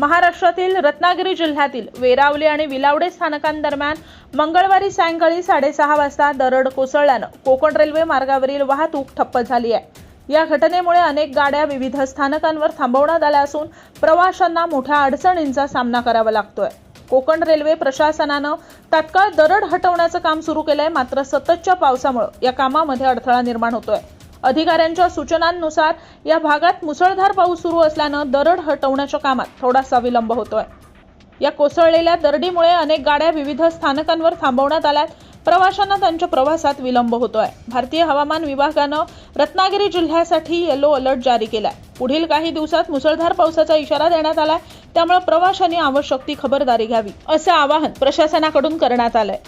महाराष्ट्रातील रत्नागिरी जिल्ह्यातील वेरावली आणि विलावडे स्थानकांदरम्यान मंगळवारी सायंकाळी साडेसहा वाजता दरड कोसळल्यानं कोकण रेल्वे मार्गावरील वाहतूक ठप्प झाली आहे. या घटनेमुळे अनेक गाड्या विविध स्थानकांवर थांबवण्यात आल्या असून प्रवाशांना मोठ्या अडचणींचा सामना करावा लागतोय. कोकण रेल्वे प्रशासनानं तात्काळ दरड हटवण्याचं काम सुरू केलंय मात्र सततच्या पावसामुळे या कामामध्ये अडथळा निर्माण होतोय. अधिकाऱ्यांच्या सूचनांनुसार या भागात मुसळधार पाऊस सुरू असल्यानं दरड हटवण्याच्या कामात थोडासा विलंब होतोय. या कोसळलेल्या दरडीमुळे अनेक गाड्या विविध स्थानकांवर थांबवण्यात आल्यात. प्रवाशांना त्यांच्या प्रवासात विलंब होतोय. भारतीय हवामान विभागानं रत्नागिरी जिल्ह्यासाठी येलो अलर्ट जारी केलाय. पुढील काही दिवसात मुसळधार पावसाचा इशारा देण्यात आलाय. त्यामुळे प्रवाशांनी आवश्यक ती खबरदारी घ्यावी असं आवाहन प्रशासनाकडून करण्यात आलंय.